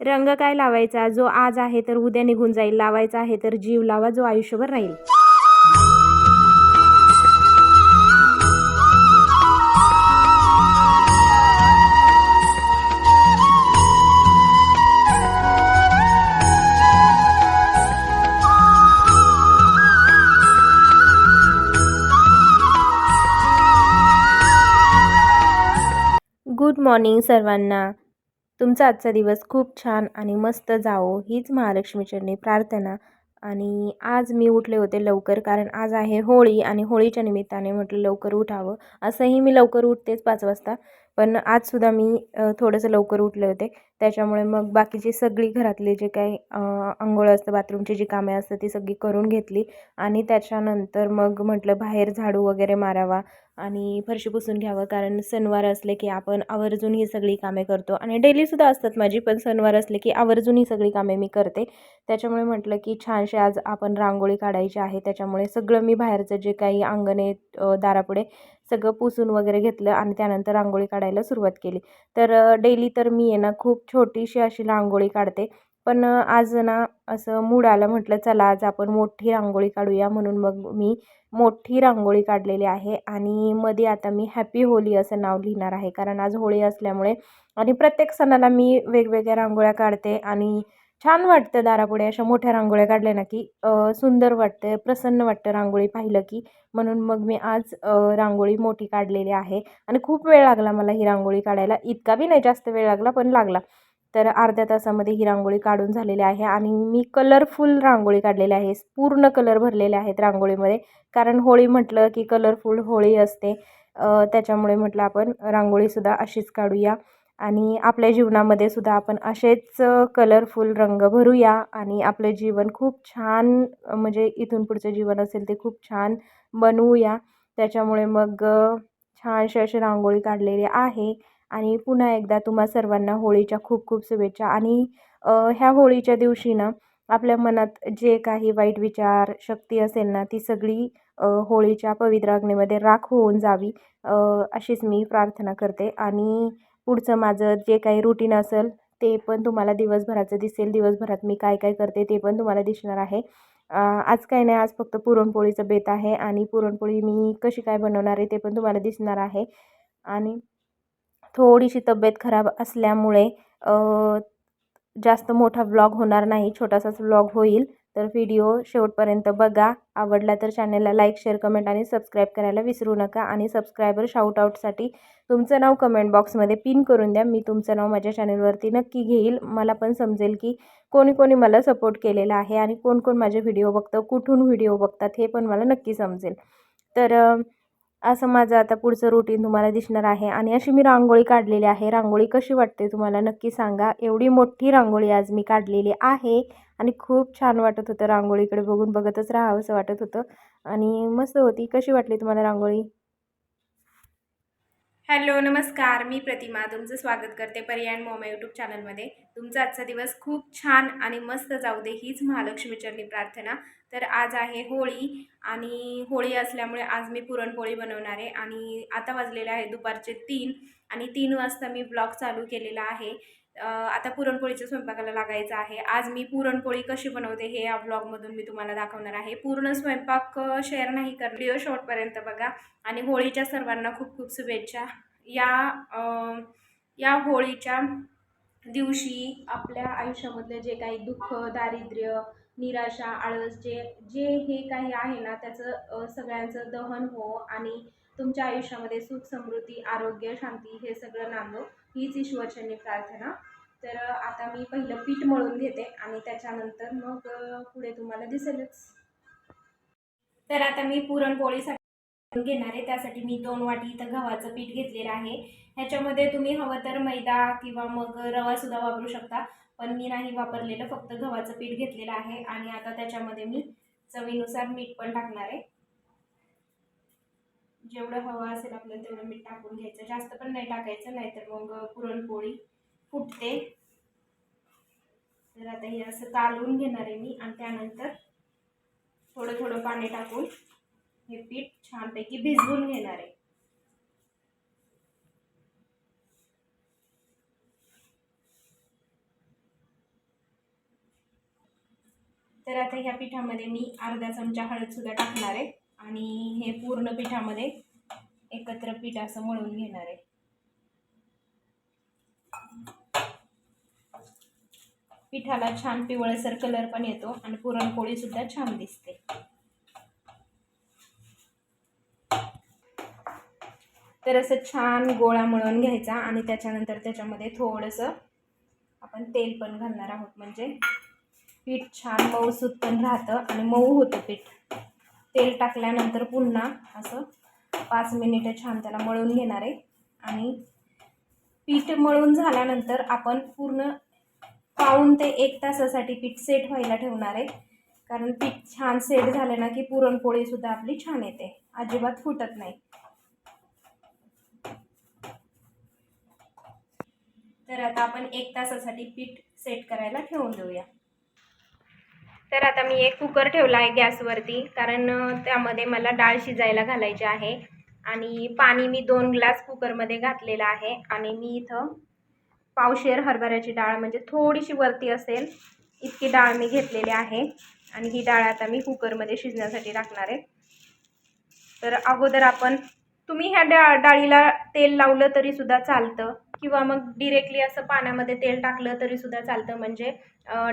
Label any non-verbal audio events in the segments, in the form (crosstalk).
रंग काय लावायचा? जो आज आहे तर उद्या निघून जाईल. लावायचा आहे तर जीव लावा जो आयुष्यभर राहील. गुड मॉर्निंग सर्वांना. तुमचा आजचा दिवस खूप छान आणि मस्त जावो हीच महालक्ष्मीचरणी प्रार्थना. आणि आज मी उठले होते लवकर कारण आज आहे होळी आणि होळीच्या निमित्ताने म्हटलं लवकर उठावं. असंही मी लवकर उठतेच पाच वाजता पण आजसुद्धा मी थोडंसं लवकर उठले होते. त्याच्यामुळे मग बाकीची सगळी घरातली जे काही अंघोळ असतं बाथरूमची जी कामे असतं ती सगळी करून घेतली. आणि त्याच्यानंतर मग म्हटलं बाहेर झाडू वगैरे मारावा आणि फरशी पुसून घ्यावं. कारण सणवार असले की आपण आवर्जून ही सगळी कामे करतो. आणि डेलीसुद्धा असतात माझी पण सणवार असले की आवर्जून ही सगळी कामे मी करते. त्याच्यामुळे म्हटलं की छानशी आज आपण रांगोळी काढायची आहे. त्याच्यामुळे सगळं मी बाहेरचं जे काही अंगण आहे दारापुढे सगळं पुसून वगैरे घेतलं आणि त्यानंतर रांगोळी काढायला सुरुवात केली. तर डेली तर मी आहे ना खूप छोटीशी अशी रांगोळी काढते. पण आज ना असं मूड आलं म्हटलं चला आज आपण मोठी रांगोळी काढूया म्हणून मग मी मोठी रांगोळी काढलेली आहे आणि मध्ये आता मी हॅपी होली असं नाव लिहिणार आहे. कारण आज होळी असल्यामुळे आणि प्रत्येक सणाला मी वेगवेगळ्या रांगोळ्या काढते आणि छान वाटतं दारापुढे अशा मोठ्या रांगोळ्या काढल्या ना की सुंदर वाटतं प्रसन्न वाटतं रांगोळी पाहिलं की. म्हणून मग मी आज रांगोळी मोठी काढलेली आहे आणि खूप वेळ लागला मला ही रांगोळी काढायला. इतका बी नाही जास्त वेळ लागला पण लागला. तर अर्ध्या तासामध्ये ही रांगोळी काढून झालेली आहे आणि मी कलरफुल रांगोळी काढलेली आहे. पूर्ण कलर भरलेले आहेत रांगोळीमध्ये. कारण होळी म्हटलं की कलरफुल होळी असते. त्याच्यामुळे म्हटलं आपण रांगोळीसुद्धा अशीच काढूया. आणि आपल्या जीवनामध्ये सुद्धा आपण असेच कलरफुल रंग भरूया आणि आपलं जीवन खूप छान म्हणजे इथून पुढचं जीवन असेल ते खूप छान बनवूया. त्याच्यामुळे मग छानशी अशी रांगोळी काढलेली आहे. आणि पुन्हा एकदा तुम्हा सर्वांना होळीच्या खूप खूप शुभेच्छा. आणि ह्या होळीच्या दिवशी ना आपल्या मनात जे काही वाईट विचार शक्ती असेल ना ती सगळी होळीच्या पवित्र अग्नीमध्ये राख होऊन जावी अशीच मी प्रार्थना करते. आणि पुढचं माझं जे काही रुटीन असेल ते पण तुम्हाला दिवसभराचं दिसेल. दिवसभरात मी काय काय करते ते पण तुम्हाला दिसणार आहे. आज काय नाही आज फक्त पुरणपोळीचं बेत आहे. आणि पुरणपोळी मी कशी काय बनवणार आहे ते पण तुम्हाला दिसणार आहे. आणि थोडीशी तब्येत खराब असल्यामुळे जास्त मोठा व्लॉग होणार नाही छोटासाच व्लॉग होईल. तर व्हिडिओ शेवटपर्यंत बघा. आवडला तर चॅनलला लाईक शेअर कमेंट आणि सबस्क्राईब करायला विसरू नका. आणि सबस्क्रायबर शाऊटआउटसाठी तुमचं नाव कमेंट बॉक्समध्ये पिन करून द्या. मी तुमचं नाव माझ्या चॅनलवरती नक्की घेईल. मला पण समजेल की कोणी कोणी मला सपोर्ट केलेला आहे आणि कोण कोण माझे व्हिडिओ बघतं कुठून व्हिडिओ बघतात हे पण मला नक्की समजेल. तर असं माझं आता पुढचं रुटीन तुम्हाला दिसणार आहे. आणि अशी मी रांगोळी काढलेली आहे. रांगोळी कशी वाटते तुम्हाला नक्की सांगा. एवढी मोठी रांगोळी आज मी काढलेली आहे. आणि खूप छान वाटत होतं रांगोळीकडे बघून. बघतच राहावं असं वाटत होतं. आणि मस्त होती. कशी वाटली तुम्हाला रांगोळी? हॅलो नमस्कार. मी प्रतिमा. तुमचं स्वागत करते पर्याय मोमा यूट्यूब चॅनलमध्ये तुमचा आजचा दिवस खूप छान आणि मस्त जाऊ दे हीच महालक्ष्मीचरणी प्रार्थना. तर आज आहे होळी आणि होळी असल्यामुळे आज मी पुरणपोळी बनवणार आहे आणि आता वाजलेले आहे दुपारचे तीन आणि तीन वाजता मी ब्लॉग चालू केलेला आहे. आता पुरणपोळीच्या स्वयंपाकाला लागायचं आहे. आज मी पुरणपोळी कशी बनवते हे या ब्लॉगमधून मी तुम्हाला दाखवणार आहे. पूर्ण स्वयंपाक शेअर नाही कर व्हिडिओ शॉर्टपर्यंत बघा. आणि होळीच्या सर्वांना खूप खूप शुभेच्छा. या या होळीच्या दिवशी आपल्या आयुष्यामधलं जे काही दुःख दारिद्र्य निराशा आळस जे जे हे काही आहे ना त्याचं सगळ्यांचं दहन हो आणि तुमच्या आयुष्यामध्ये सुख समृद्धी आरोग्य शांती हे सगळं नांदो. हीच ईश्वरचरणी प्रार्थना. तर आता मी पहिलं पीठ मळून घेते आणि त्याच्यानंतर मग पुढे तुम्हाला दिसेलच. तर आता मी पुरणपोळीसाठी घेणार आहे. त्यासाठी मी दोन वाटी इथं गव्हाचं पीठ घेतलेलं आहे. ह्याच्यामध्ये तुम्ही हवं तर मैदा किंवा मग रवासुद्धा वापरू शकता. पण मी नाही वापरलेलं फक्त गव्हाचं पीठ घेतलेलं आहे आणि आता त्याच्यामध्ये मी चवीनुसार मीठ पण टाकणार आहे. जेवढं हवं असेल आपल्याला तेवढं मीठ टाकून घ्यायचं. जास्त पण नाही टाकायचं नाहीतर मग पुरणपोळी फुटते. तर आता हे असं कालवून घेणार आहे मी आणि त्यानंतर थोडं थोडं पाणी टाकून हे पीठ छानपैकी भिजवून घेणार आहे. तर आता ह्या पिठामध्ये मी अर्धा चमचा हळदसुद्धा टाकणार आहे आणि हे पूर्ण पिठामध्ये एकत्र पीठ असं मळून घेणार आहे. पिठाला छान पिवळसर कलर पण येतो आणि पुरणपोळी सुद्धा छान दिसते. तर असं छान गोळा मळून घ्यायचा आणि त्याच्यानंतर त्याच्यामध्ये थोडंसं आपण तेल पण घालणार आहोत म्हणजे पीठ छान मऊसूत पण राहतं आणि मऊ होतं पीठ. तेल टाकल्यानंतर पुन्हा असं पाच मिनिटं छान त्याला मळून घेणार आहे. आणि पीठ मळून झाल्यानंतर आपण पूर्ण पाहून ते एक तासासाठी पीठ सेट व्हायला ठेवणार आहे. कारण पीठ छान सेट झालं ना की पुरणपोळीसुद्धा आपली छान येते. अजिबात फुटत नाही. तर आता आपण एक तासासाठी पीठ सेट करायला ठेवून देऊया. तर आता मी एक कुकर ठेवला आहे गॅसवरती कारण त्यामध्ये मला डाळ शिजायला घालायची आहे. आणि पाणी मी दोन ग्लास कुकरमध्ये घातलेलं आहे. आणि मी इथं पावशेर हरभऱ्याची डाळ म्हणजे थोडीशी वरती असेल इतकी डाळ मी घेतलेली आहे. आणि ही डाळ आता मी कुकरमध्ये शिजण्यासाठी टाकणार आहे. तर अगोदर आपण तुम्ही ह्या डा डाळीला तेल लावलं तरीसुद्धा चालतं. किंवा मग डिरेक्टली असं पाण्यामध्ये तेल टाकलं तरीसुद्धा चालतं. म्हणजे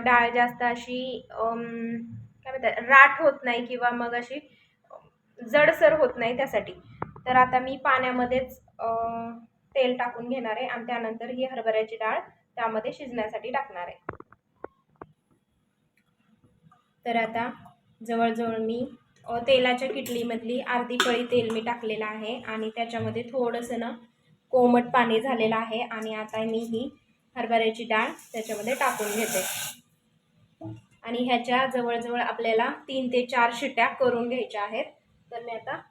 डाळ जास्त अशी काय म्हणतात राठ होत नाही किंवा मग अशी जडसर होत नाही त्यासाठी. तर आता मी पाण्यामध्येच तेल टाकून घेणार आहे आणि त्यानंतर ही हरभऱ्याची डाळ त्यामध्ये शिजण्यासाठी टाकणार आहे. तर आता जवळजवळ मी तेलाच्या किटलीमधली अर्धी पळी तेल मी टाकलेलं आहे आणि त्याच्यामध्ये थोडंसं ना कोमट पाणी झालेलं आहे आणि आता मी ही हरभऱ्याची डाळ त्याच्यामध्ये टाकून घेते. आणि ह्याच्या जवळजवळ आपल्याला तीन ते चार शिट्या करून घ्यायच्या आहेत. तर मी आता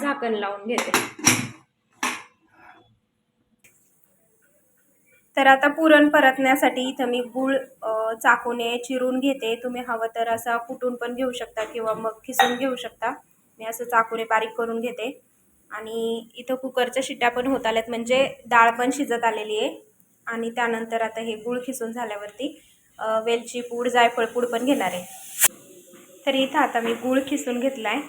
झाकण लावून घेते. तर आता पुरण परतण्यासाठी इथं मी गूळ चाकूने चिरून घेते. तुम्ही हवं तर असा कुटून पण घेऊ शकता किंवा मग खिसून घेऊ शकता. मी असं चाकूने बारीक करून घेते. आणि इथं कुकरच्या शिट्ट्या पण होत आल्यात म्हणजे डाळ पण शिजत आलेली आहे. आणि त्यानंतर आता हे गूळ खिसून झाल्यावरती वेलची पूड जायफळ पूड पण घेणार आहे. तर इथं आता मी गूळ खिसून घेतला आहे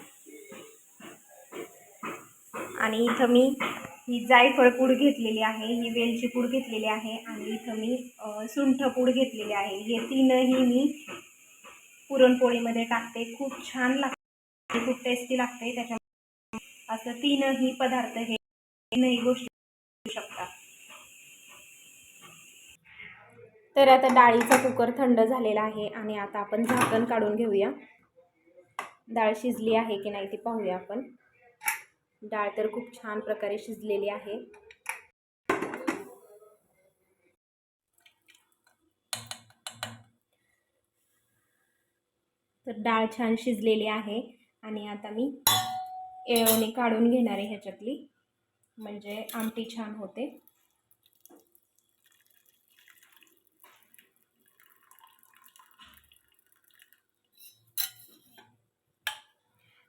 आणि इथं मी ही जायफळ पूड घेतलेली आहे ही वेलची पूड घेतलेली आहे आणि इथं मी सुंठ पूड घेतलेली आहे. हे तीनही मी पुरणपोळीमध्ये टाकते. खूप छान लागते. खूप टेस्टी लागते. त्याच्या असं तीनही पदार्थ हे नाही गोष्टी शकता. तर आता डाळीचा कुकर थंड झालेला आहे आणि आता आपण झाकण काढून घेऊया. डाळ शिजली आहे की नाही ती पाहूया आपण. डाळ तर खूप छान प्रकारे शिजलेली आहे. तर डाळ छान शिजलेली आहे आणि आता मी येळवणी काढून घेणार आहे ह्याच्यातली. म्हणजे आमटी छान होते.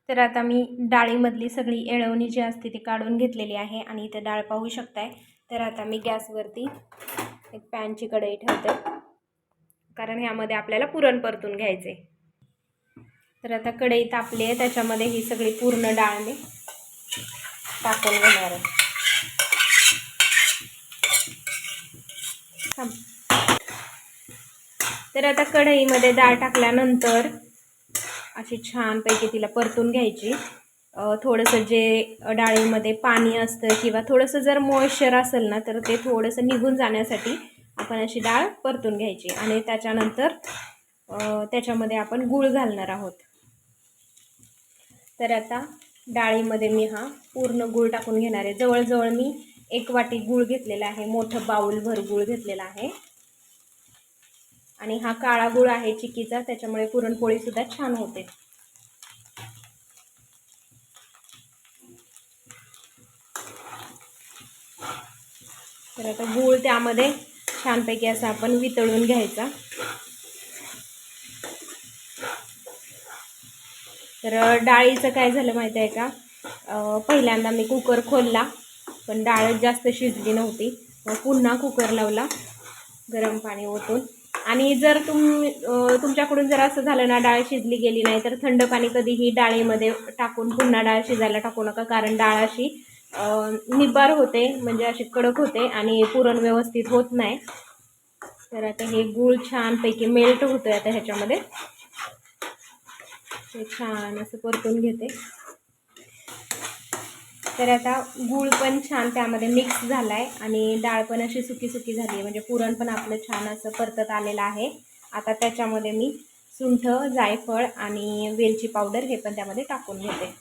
तर आता मी डाळीमधली सगळी येळवणी जी असते ती काढून घेतलेली आहे आणि इथं डाळ पाहू शकताय. तर आता मी गॅसवरती एक पॅनची कढई ठेवते. कारण ह्यामध्ये आपल्याला पुरण परतून घ्यायचे तर आता कढई तापली आहे त्याच्यामध्ये ही सगळी पूर्ण डाळ मी टाकून घेणार आहे. तर आता कढईमध्ये डाळ टाकल्यानंतर अशी छानपैकी तिला परतून घ्यायची. थोडंसं जे डाळीमध्ये पाणी असतं किंवा थोडंसं जर मॉइश्चर असेल ना तर ते थोडंसं निघून जाण्यासाठी आपण अशी डाळ परतून घ्यायची आणि त्याच्यानंतर त्याच्यामध्ये आपण गूळ घालणार आहोत. तर आता डाळीमध्ये मी हा पूर्ण गूळ टाकून घेणार आहे. जवळजवळ मी एक वाटी गूळ घेतलेला आहे. मोठं बाऊलभर गूळ घेतलेला आहे. आणि हा काळा गूळ आहे चिकीचा त्याच्यामुळे पुरणपोळीसुद्धा छान होते. तर आता गूळ त्यामध्ये छानपैकी असा आपण वितळून घ्यायचा. तर डाळीचं काय झालं माहिती आहे का? पहिल्यांदा मी कुकर खोलला पण डाळ जास्त शिजली नव्हती. मग पुन्हा कुकर लावला गरम पाणी ओतून. आणि जर तुम तुमच्याकडून जर असं झालं ना डाळ शिजली गेली नाही तर थंड पाणी कधीही डाळीमध्ये टाकून पुन्हा डाळ शिजायला टाकू नका कारण डाळ अशी निब्बार होते म्हणजे अशी कडक होते आणि पुरण व्यवस्थित होत नाही. तर आता हे गूळ छानपैकी मेल्ट होतोय आता ह्याच्यामध्ये. हे छान असं परतून घेते. तर आता गूळ पण छान त्यामध्ये मिक्स झाला आहे आणि डाळ पण अशी सुकी सुकी झाली आहे. म्हणजे पुरण पण आपलं छान असं परतत आलेलं आहे. आता त्याच्यामध्ये मी सुंठ जायफळ आणि वेलची पावडर हे पण त्यामध्ये टाकून घेते.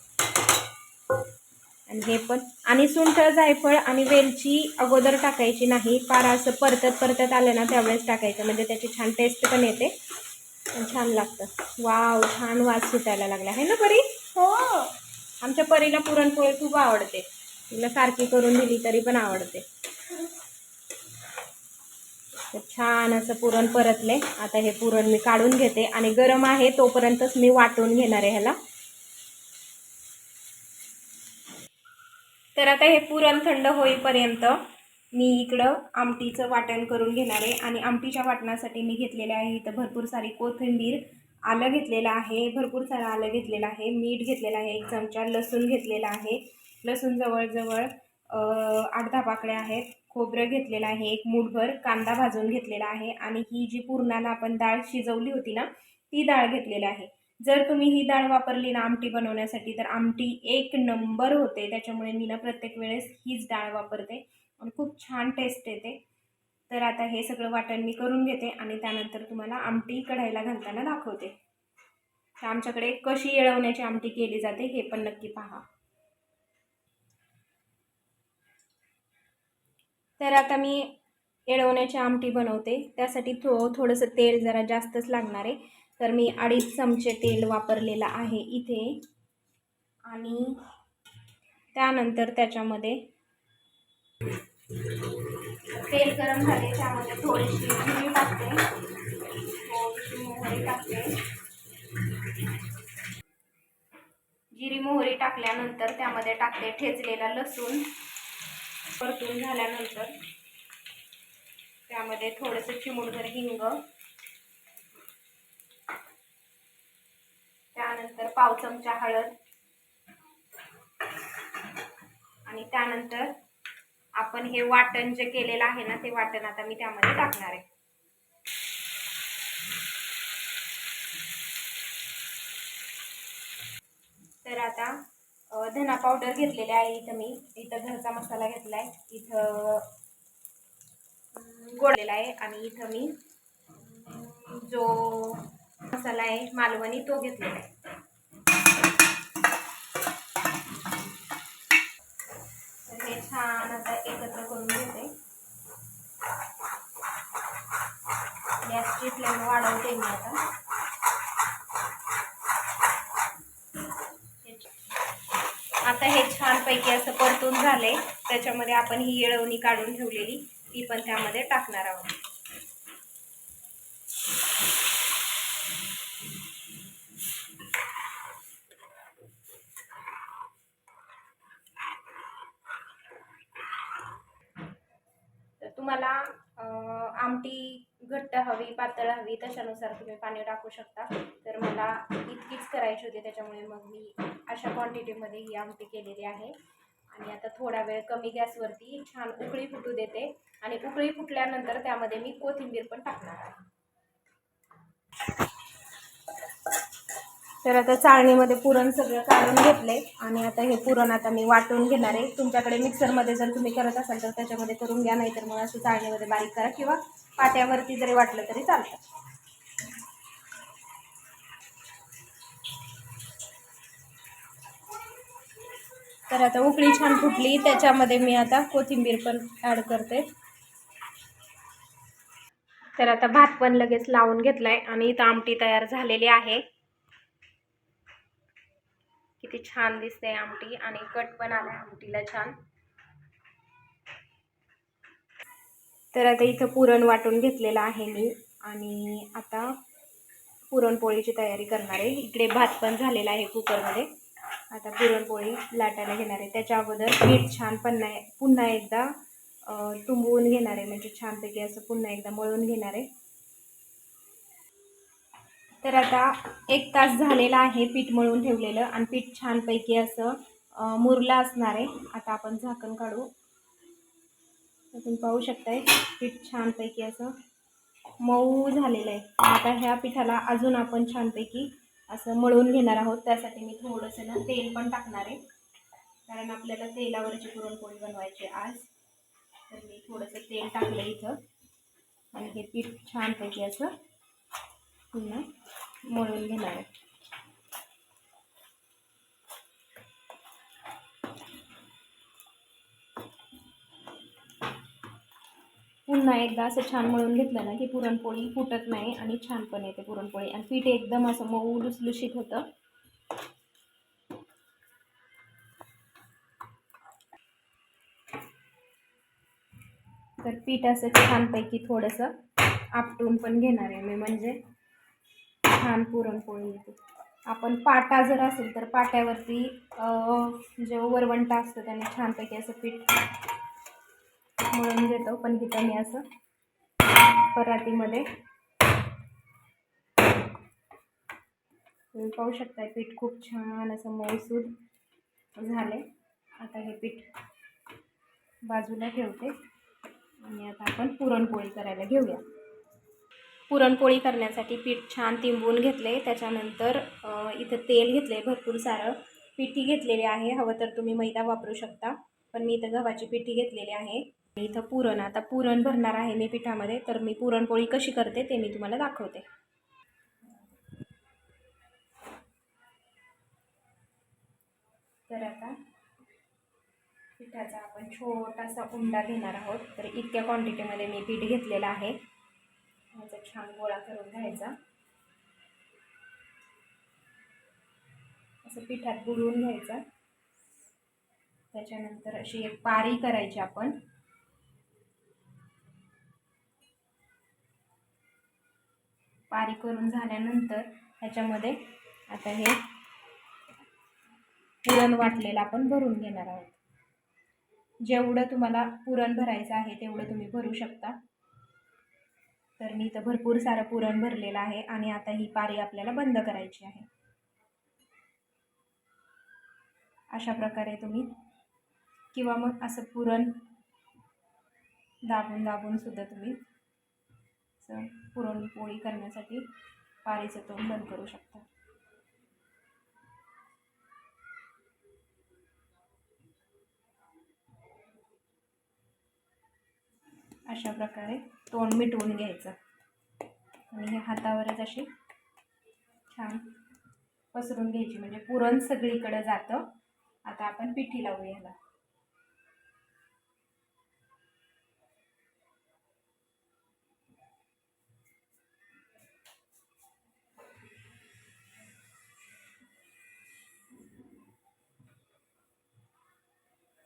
आणि हे पण आणि सुंठ जायफळ आणि वेलची अगोदर टाकायची नाही. फार असं परतत परतत आलं ना त्यावेळेस टाकायचं. म्हणजे त्याची छान टेस्ट पण येते. छान लागतं. वाव छान वास सुटायला लागला. आहे ना परी? हो. आमच्या परीला पुरणपोळी खूप आवडते. तिला सारखी करून दिली तरी पण आवडते. छान असं पुरण परतले. आता हे पुरण मी काढून घेते आणि गरम आहे तोपर्यंतच मी वाटून घेणार आहे ह्याला. तर आता हे पुरण थंड होईपर्यंत मी इकडं आमटीचं वाटण करून घेणार आहे आणि आमटीच्या वाटणासाठी मी घेतलेले आहे इथं भरपूर सारी कोथिंबीर आलं घेतलेलं आहे भरपूर सारं आलं घेतलेलं आहे मीठ घेतलेलं आहे एक चमचा लसूण घेतलेला आहे. लसूण जवळजवळ आठ दहा पाकळ्या आहेत. खोबरं घेतलेलं आहे एक मूठभर कांदा भाजून घेतलेला आहे आणि ही जी पुरणाला आपण डाळ शिजवली होती ना ती डाळ घेतलेली आहे. जर तुम्ही ही डाळ वापरली ना आमटी बनवण्यासाठी तर आमटी एक नंबर होते. त्याच्यामुळे मी ना प्रत्येक वेळेस हीच डाळ वापरते. आणि खूप छान टेस्ट येते. तर आता हे सगळं वाटण मी करून घेते आणि त्यानंतर तुम्हाला आमटी कढाईला घालताना दाखवते. तर आमच्याकडे कशी येळवण्याची आमटी केली जाते हे पण नक्की पहा. तर आता मी येळवण्याची आमटी बनवते. त्यासाठी थो थोडंसं तेल जरा जास्तच लागणार आहे. तर मी अडीच चमचे तेल वापरलेलं आहे इथे. आणि त्यानंतर त्याच्यामध्ये तेल गरम झाले त्यामध्ये थोडीशी जिरी टाकते. थोडीशी मोहरी टाकते. जिरी मोहरी टाकल्यानंतर त्यामध्ये टाकते ठेचलेला लसूण. परतून झाल्यानंतर त्यामध्ये थोडंसं चिमूटभर हिंग. त्यानंतर पाव चमचा हळद. आणि त्यानंतर आपण हे वाटण जे केलेलं आहे ना ते वाटण आता मी त्यामध्ये टाकणार आहे. तर आता धना पावडर घेतलेली आहे इथं मी. इथं घरचा मसाला घेतला आहे इथं गोडलेला आहे आणि इथं मी जो मसाला आहे मालवणी तो घेतलेला आहे तर हे छान आता एकत्र करून घेते गॅसची फ्लेम वाढवते मी आता. आता हे छानपैकी असं परतून झालंय. त्याच्यामध्ये आपण ही येळवणी काढून ठेवलेली. ती पण त्यामध्ये टाकणार आहोत तर तुम्हाला अं, आमटी घट्ट हवी पातळ हवी तुम्ही पाणी टाकू शकता. तर मला इतकीच करायची होती त्याच्यामुळे मग मी अशा क्वांटिटीमध्ये ही आमटी केलेली आहे. आणि आता थोडा वेळ कमी गॅसवरती छान उकळी फुटू देते. आणि उकळी फुटल्यानंतर त्यामध्ये मी कोथिंबीर पण टाकणार आहे. तर आता चाळणीमध्ये पुरण सगळं काढून घेतले आणि आता हे पुरण आता मी वाटून घेणार आहे. तुमच्याकडे मिक्सरमध्ये जर तुम्ही करत असाल तर त्याच्यामध्ये करून घ्या नाही तर मग असं चाळणीमध्ये बारीक करा किंवा पाट्यावरती जरी वाटलं तरी चालतं. तर आता उकळी छान फुटली त्याच्यामध्ये मी आता कोथिंबीर पण ॲड करते. तर आता भात पण लगेच लावून घेतलाय आणि इथं आमटी तयार झालेली आहे. किती छान दिसते आमटी आणि कट पण आलाय आमटीला छान. तर आता इथं पुरण वाटून घेतलेलं आहे मी आणि आता पुरणपोळीची तयारी करणार आहे. इकडे भात पण झालेला आहे कुकरमध्ये. आता पुरणपोळी लाटायला घेणार आहे. त्याच्या अगोदर पीठ छान पुन्हा पुन्हा एकदा तुंबवून घेणार आहे. म्हणजे छानपैकी असं पुन्हा एकदा मळून घेणार आहे. तर आता एक तास झालेला आहे पीठ मळून ठेवलेलं आणि पीठ छानपैकी असं मुरला मुरलं असणार आहे. आता आपण झाकण काढू. तुम्ही पाहू शकताय पीठ छानपैकी असं मऊ झालेलं आहे. आता ह्या पिठाला अजून आपण छानपैकी असं मळून घेणार आहोत. त्यासाठी मी थोडंसं ना तेल पण टाकणार आहे. कारण आपल्याला तेलावरची पुरणपोळी बनवायची आहे आज. तर मी थोडंसं तेल टाकलं इथं. आणि हे पीठ छानपैकी असं पुन्हा मळून घेणार आहे. पुन्हा एकदा असं छान मळून घेतलं ना की पुरणपोळी फुटत नाही आणि छान पण येते पुरणपोळी. आणि पीठ एकदम असं मऊ लुसलुशीत होतं. तर पीठ असं छानपैकी थोडंसं आपटून पण घेणार आहे मी म्हणजे छान पुरणपोळी येते. आपण पाटा जर असेल तर पाट्यावरती जे वरवंटा असतं त्याने छानपैकी असं पीठ मळून घेतो पण तिथं मी असं. परातीमध्ये. तुम्ही पाहू शकताय पीठ खूप छान असं मऊसूद झाले आता हे पीठ बाजूला ठेवते. आणि आता आपण पुरणपोळी करायला घेऊया. पुरणपोळी करण्यासाठी पीठ छान तिंबून घेतले त्याच्यानंतर इथं तेल घेतले भरपूर सारं. पिठी घेतलेली आहे. हवं तर तुम्ही मैदा वापरू शकता. पण मी इथं गव्हाची पिठी घेतलेली आहे. इथं पुरण आता पुरण भरणार आहे मी पिठामध्ये तर मी पुरणपोळी कशी करते ते मी तुम्हाला दाखवते. तर आता पिठाचा आपण छोटासा उंडा घेणार आहोत. तर इतक्या क्वांटिटीमध्ये मी पीठ घेतलेलं आहे. ह्याचा छान गोळा करून घ्यायचा. असं पिठात बुडवून घ्यायचा. त्याच्यानंतर अशी एक पारी करायची आपण. पारी करून झाल्यानंतर ह्याच्यामध्ये आता हे पुरण वाटलेलं आपण भरून घेणार आहोत. जेवढं तुम्हाला पुरण भरायचं आहे तेवढं तुम्ही भरू शकता. तर मी इथं भरपूर सारं पुरण भरलेलं आहे आणि आता ही पारी आपल्याला बंद करायची आहे. अशा प्रकारे तुम्ही किंवा मग असं पुरण दाबून दाबून सुद्धा तुम्ही असं पुरणपोळी करण्यासाठी पारीचं तोंड बंद करू शकता. अशा प्रकारे तोंड मिटवून घ्यायचं. आणि हे हातावरच अशी छान पसरून घ्यायची. म्हणजे पुरण सगळीकडे जातं. आता आपण पिठी लावू याला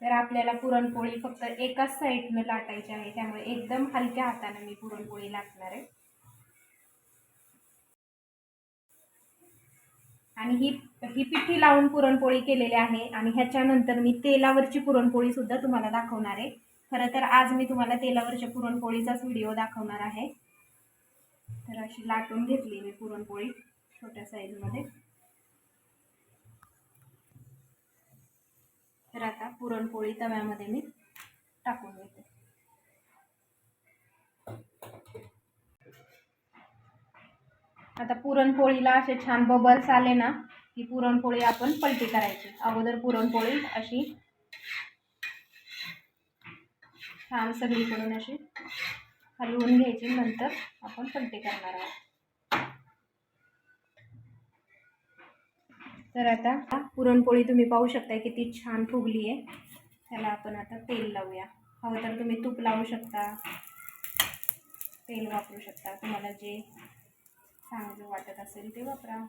तर आपल्याला पुरणपोळी फक्त एकाच साईडनं लाटायची आहे. त्यामुळे एकदम हलक्या हाताने मी पुरणपोळी लाटणार आहे. आणि ही ही पिठी लावून पुरणपोळी केलेली आहे आणि ह्याच्यानंतर मी तेलावरची पुरणपोळी सुद्धा तुम्हाला दाखवणार आहे. खरं तर आज मी तुम्हाला तेलावरच्या पुरणपोळीचाच व्हिडिओ दाखवणार आहे. तर अशी लाटून घेतली मी पुरणपोळी छोट्या साईजमध्ये तर आता पुरणपोळी तव्यामध्ये मी टाकून घेते आता पुरणपोळीला असे छान बबल्स आले ना की पुरणपोळी आपण पलटी करायची. अगोदर पुरणपोळी अशी छान सगळीकडून अशी हलवून घ्यायची नंतर आपण पलटी करणार आहोत. तर आता पुरणपोळी तुम्ही पाहू शकता किती छान फुगली आहे त्याला आपण आता तेल लावूया. हवं तर तुम्ही तूप लावू शकता. तेल वापरू शकता. तुम्हाला जे चांगलं वाटत असेल ते वापरा.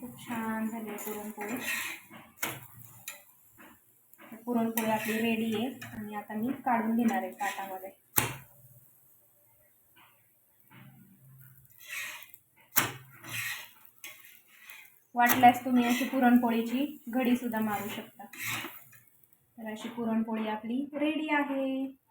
खूप छान झाली आहे पुरणपोळी. पुरणपोळी आपली रेडी आहे. आणि आता मी काढून घेणार आहे ताटामध्ये. वाटल्यास तुम्ही अशी पुरणपोळीची घडी सुद्धा मारू शकता. तर अशी पुरणपोळी आपली रेडी आहे.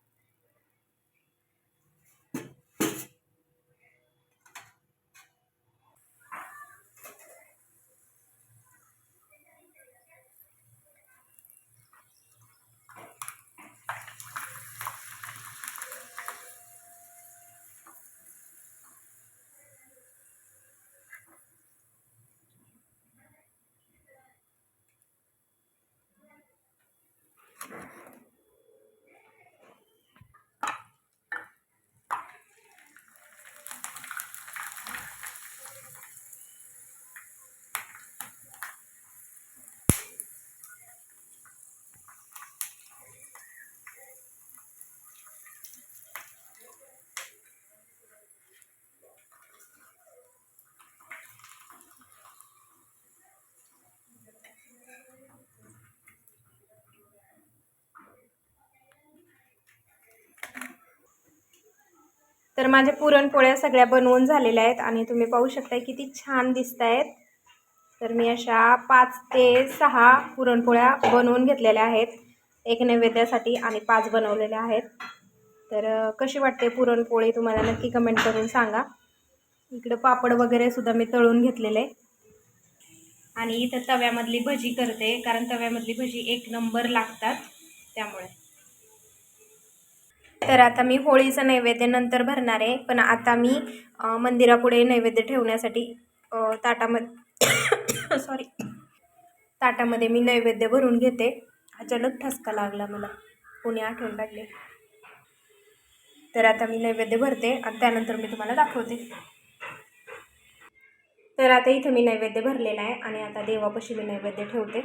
तर माझ्या पुरणपोळ्या सगळ्या बनवून झालेल्या आहेत आणि तुम्ही पाहू शकता किती छान दिसत आहेत तर मी अशा पाच ते सहा पुरणपोळ्या बनवून घेतलेल्या आहेत. एक नैवेद्यासाठी आणि पाच बनवलेल्या आहेत. तर कशी वाटते पुरणपोळी तुम्हाला नक्की कमेंट करून सांगा. इकडं पापड वगैरे सुद्धा मी तळून घेतलेले. आणि इथं तव्यामधली भजी करते कारण तव्यामधली भजी एक नंबर लागतात त्यामुळे. तर आता मी होळीचं नैवेद्य नंतर भरणार आहे. पण आता मी मंदिरापुढे नैवेद्य ठेवण्यासाठी ताटामध्ये सॉरी (coughs) ताटामध्ये मी नैवेद्य भरून घेते. अचानक ठसका लागला मला. कोणी आठवण काढले. तर आता मी नैवेद्य भरते आणि त्यानंतर मी तुम्हाला दाखवते. तर आता इथं मी नैवेद्य भरलेला आहे आणि आता देवापाशी मी नैवेद्य ठेवते.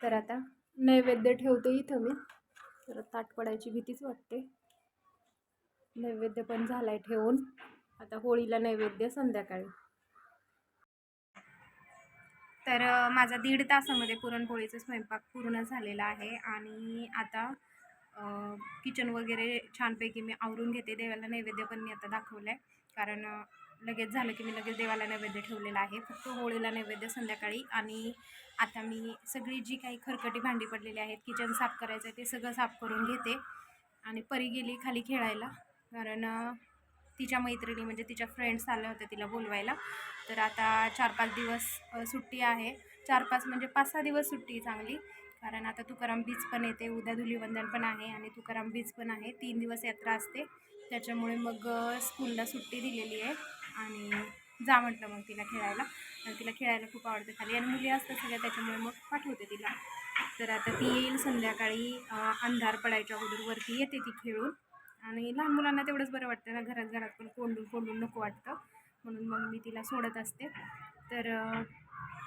तर आता नैवेद्य ठेवते इथं मी. तर ताट पडायची भीतीच वाटते. नैवेद्य पण झालाय ठेवून. आता होळीला नैवेद्य संध्याकाळी. तर माझा दीड तासामध्ये पुरणपोळीचा स्वयंपाक पूर्ण झालेला आहे आणि आता किचन वगैरे छानपैकी मी आवरून घेते. देवाला नैवेद्य पण मी आता दाखवलं आहे कारण लगेच झालं की मी लगेच देवाला नैवेद्य ठेवलेला आहे. फक्त होळीला नैवेद्य संध्याकाळी आणि आता मी सगळी जी काही खरकटी भांडी पडलेली आहेत किचन साफ करायचं आहे ते सगळं साफ करून घेते. आणि परी गेली खाली खेळायला कारण तिच्या मैत्रिणी म्हणजे तिच्या फ्रेंड्स आल्या होत्या तिला बोलवायला. तर आता चार पाच दिवस सुट्टी आहे. चार पाच म्हणजे पाच सहा दिवस सुट्टी आहे चांगली. कारण आता तुकाराम बीच पण येते उद्या धुलीवंदन पण आहे आणि तुकाराम बीच पण आहे. तीन दिवस यात्रा असते. त्याच्यामुळे मग स्कूलला सुट्टी दिलेली आहे. आणि जा म्हटलं मग तिला खेळायला. आणि तिला खेळायला खूप आवडतं खाली. आणि मुली असतात सगळ्या त्याच्यामुळे मग पाठवते तिला. तर आता ती येईल संध्याकाळी अंधार पडायच्या अगोदर वरती येते ती खेळून. आणि लहान मुलांना तेवढंच बरं वाटतं ना घरात घरात पण कोंडून कोंडून नको वाटतं. म्हणून मग मी तिला सोडत असते. तर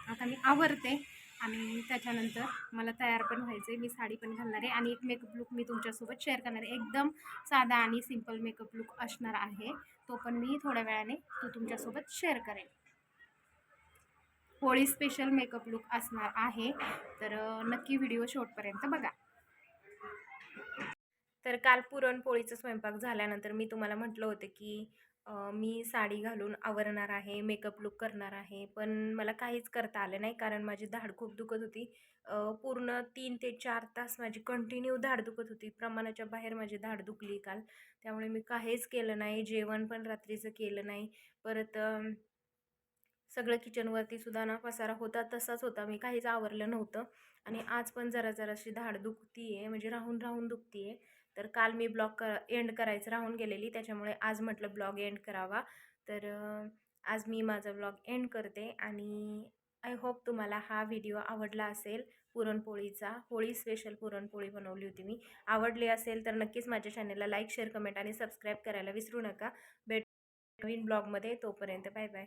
आता मी आवरते आणि त्याच्यानंतर मला तयार पण व्हायचं आहे मी साडी पण घालणार आहे आणि एक मेकअप लुक मी तुमच्यासोबत शेअर करणार आहे. एकदम साधा आणि सिंपल मेकअप लुक असणार आहे. तो पण मी थोड्या वेळाने तो तुमच्यासोबत शेअर करेन. होळी स्पेशल मेकअप लुक असणार आहे. तर नक्की व्हिडिओ शेवटपर्यंत बघा. तर काल पुरणपोळीचा स्वयंपाक झाल्यानंतर मी तुम्हाला म्हटलं होतं की मी साडी घालून आवरणार आहे मेकअप लुक करणार आहे पण मला काहीच करता आलं नाही कारण माझी धाड खूप दुखत होती. पूर्ण तीन ते चार तास माझी कंटिन्यू धाड दुखत होती. प्रमाणाच्या बाहेर माझी धाड दुखली काल. त्यामुळे मी काहीच केलं नाही जेवण पण रात्रीचं केलं नाही. परत सगळं किचनवरती सुद्धा ना पसारा होता तसाच होता. मी काहीच आवरलं नव्हतं. आणि आज पण जरा जराशी धाड दुखती आहे म्हणजे राहून राहून दुखती आहे तर काल मी ब्लॉग कर एंड करायचं राहून गेलेली त्याच्यामुळे आज म्हटलं ब्लॉग एंड करावा. तर आज मी माझा ब्लॉग एंड करते आणि आय होप तुम्हाला हा व्हिडिओ आवडला असेल पुरणपोळीचा. होळी स्पेशल पुरणपोळी बनवली होती मी. आवडली असेल तर नक्कीच माझ्या चॅनलला लाईक शेअर कमेंट आणि सबस्क्राईब करायला विसरू नका. भेट नवीन ब्लॉगमध्ये. तोपर्यंत बाय बाय.